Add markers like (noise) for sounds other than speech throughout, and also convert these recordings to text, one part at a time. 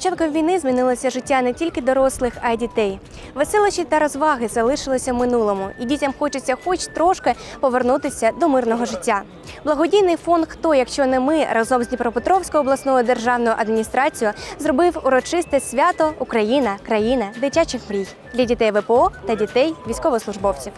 початком війни змінилося життя не тільки дорослих, а й дітей. Веселощі та розваги залишилися в минулому, і дітям хочеться хоч трошки повернутися до мирного життя. Благодійний фонд Хто, якщо не ми разом з Дніпропетровською обласною державною адміністрацією зробив урочисте свято Україна, країна дитячих мрій для дітей ВПО та дітей військовослужбовців.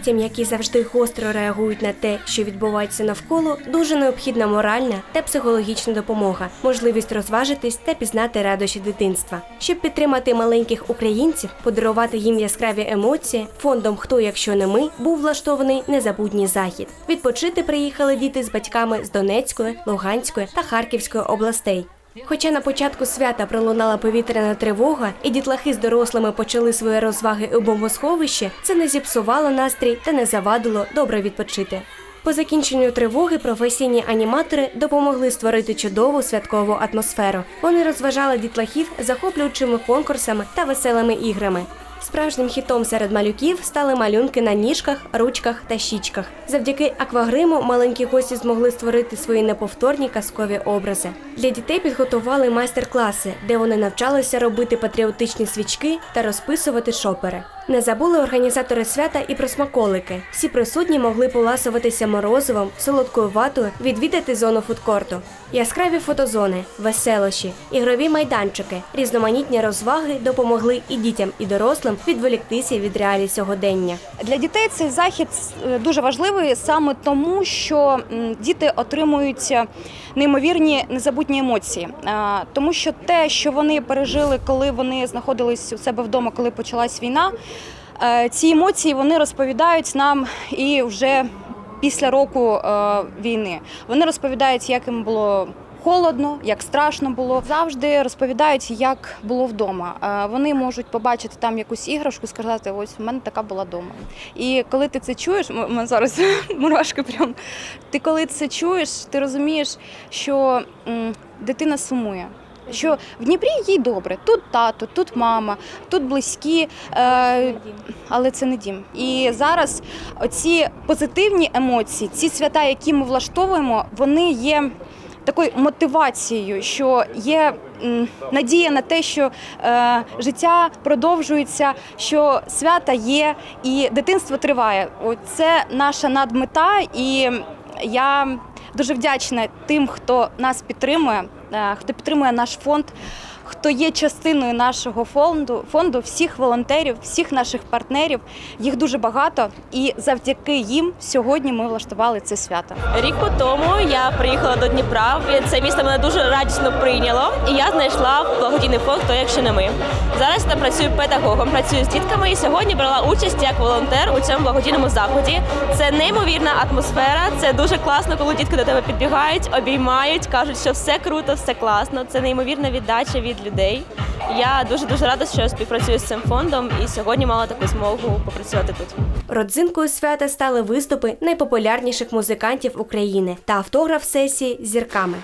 Дітям, які завжди гостро реагують на те, що відбувається навколо, дуже необхідна моральна та психологічна допомога, можливість розважитись та пізнати радощі дитинства. Щоб підтримати маленьких українців, подарувати їм яскраві емоції, фондом Хто, якщо не ми, був влаштований незабутній захід. Відпочити приїхали діти з батьками з Донецької, Луганської та Харківської областей. Хоча на початку свята пролунала повітряна тривога, і дітлахи з дорослими почали свої розваги у бомбосховищі, це не зіпсувало настрій та не завадило добре відпочити. По закінченню тривоги професійні аніматори допомогли створити чудову святкову атмосферу. Вони розважали дітлахів захоплюючими конкурсами та веселими іграми. Справжнім хітом серед малюків стали малюнки на ніжках, ручках та щічках. Завдяки аквагриму маленькі гості змогли створити свої неповторні казкові образи. Для дітей підготували майстер-класи, де вони навчалися робити патріотичні свічки та розписувати шопери. Не забули організатори свята і про смаколики. Всі присутні могли поласуватися морозивом, солодкою ватою, відвідати зону фудкорту. Яскраві фотозони, веселощі, ігрові майданчики, різноманітні розваги допомогли і дітям, і дорослим відволіктися від реалій сьогодення. Для дітей цей захід е, дуже важливий саме тому, що діти отримують е, неймовірні незабутні емоції. Тому що те, що вони пережили, коли вони знаходились у себе вдома, коли почалась війна, е, ці емоції вони розповідають нам і вже після року е, війни. Вони розповідають, як їм було. Холодно, як страшно було, завжди розповідають, як було вдома. Е, Вони можуть побачити там якусь іграшку, сказати, ось у мене така була вдома. І коли ти це чуєш, мене зараз (laughs) мурашки прям. Ти коли це чуєш, ти розумієш, що дитина сумує. Що в Дніпрі їй добре, тут тато, тут мама, тут близькі, е, але це не дім. І зараз оці позитивні емоції, ці свята, які ми влаштовуємо, вони є такою мотивацією, що є надія на те, що е, життя продовжується, що свята є і дитинство триває. От Це наша надмета, і я дуже вдячна тим, хто нас підтримує, хто підтримує наш фонд. Хто є частиною нашого фонду, фонду, всіх волонтерів, всіх наших партнерів, їх дуже багато, і завдяки їм сьогодні ми влаштували це свято. Рік по тому я приїхала до Дніпра. Це місто мене дуже радісно прийняло, і я знайшла благодійний фонд «То, якщо не ми. Зараз я працюю педагогом, працюю з дітками і сьогодні брала участь як волонтер у цьому благодійному заході. Це неймовірна атмосфера. Це дуже класно, коли дітки до тебе підбігають, обіймають, кажуть, що все круто, все класно. Це неймовірна віддача від людей. Я дуже дуже рада, що співпрацюю з цим фондом, і сьогодні мала таку змогу попрацювати тут. Родзинкою свята стали виступи найпопулярніших музикантів України та автограф сесії зірками.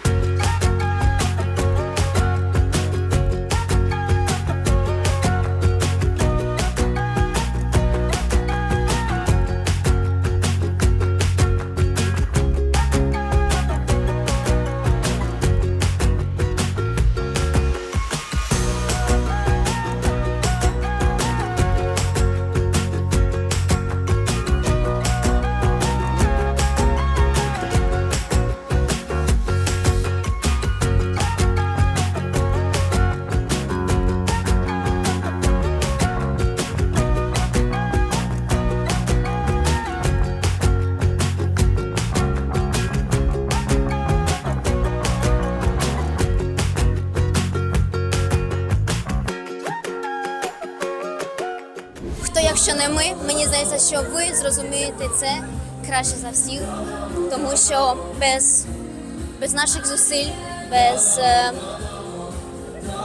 Не ми. Мені здається, що ви зрозумієте це краще за всіх, тому що без, без наших зусиль, без, е,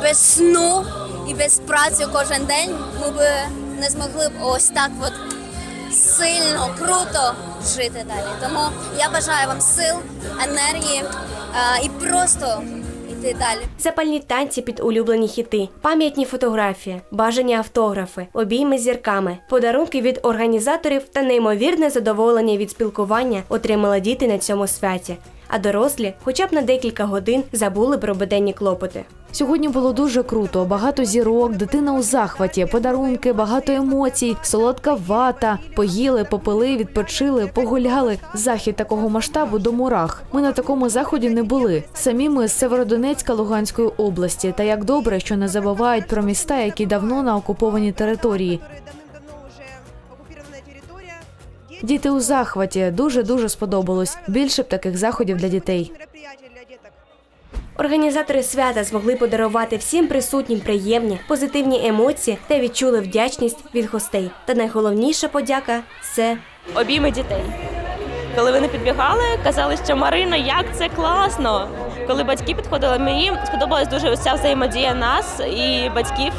без сну і без праці кожен день ми б не змогли б ось так от сильно, круто жити далі. Тому я бажаю вам сил, енергії е, і просто йти далі. Запальні танці під улюблені хіти, пам'ятні фотографії, бажані автографи, обійми з зірками, подарунки від організаторів та неймовірне задоволення від спілкування отримали діти на цьому святі. А дорослі, хоча б на декілька годин, забули про буденні клопоти. Сьогодні було дуже круто. Багато зірок, дитина у захваті, подарунки, багато емоцій, солодка вата. Поїли, попили, відпочили, погуляли. Захід такого масштабу до мурах. Ми на такому заході не були. Самі ми з Северодонецька Луганської області. Та як добре, що не забувають про міста, які давно на окупованій території. Діти у захваті дуже дуже сподобалось. Більше б таких заходів для дітей. Організатори свята змогли подарувати всім присутнім приємні, позитивні емоції та відчули вдячність від гостей. Та найголовніша подяка це обійми дітей. Коли вони підбігали, казали, що Марина, як це класно. Коли батьки підходили, мені сподобалась дуже ця взаємодія нас і батьків,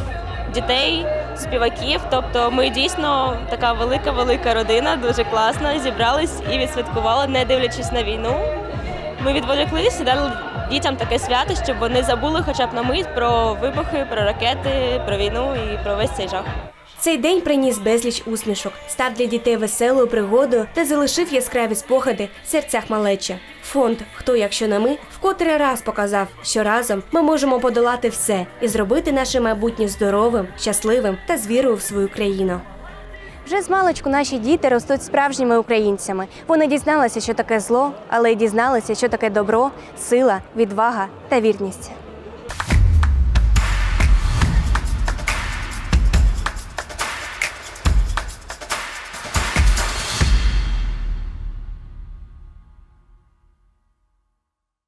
дітей, співаків. Тобто ми дійсно така велика, велика родина, дуже класна. Зібрались і відсвяткували, не дивлячись на війну. Ми відволіклися, дали дітям таке свято, щоб вони забули хоча б на мить про вибухи, про ракети, про війну і про весь цей жах. Цей день приніс безліч усмішок, став для дітей веселою пригодою та залишив яскраві спогади в серцях малечі. Фонд Хто, якщо не ми, вкотре раз показав, що разом ми можемо подолати все і зробити наше майбутнє здоровим, щасливим та з вірою в свою країну. Вже з маличку наші діти ростуть справжніми українцями. Вони дізналися, що таке зло, але й дізналися, що таке добро, сила, відвага та вірність.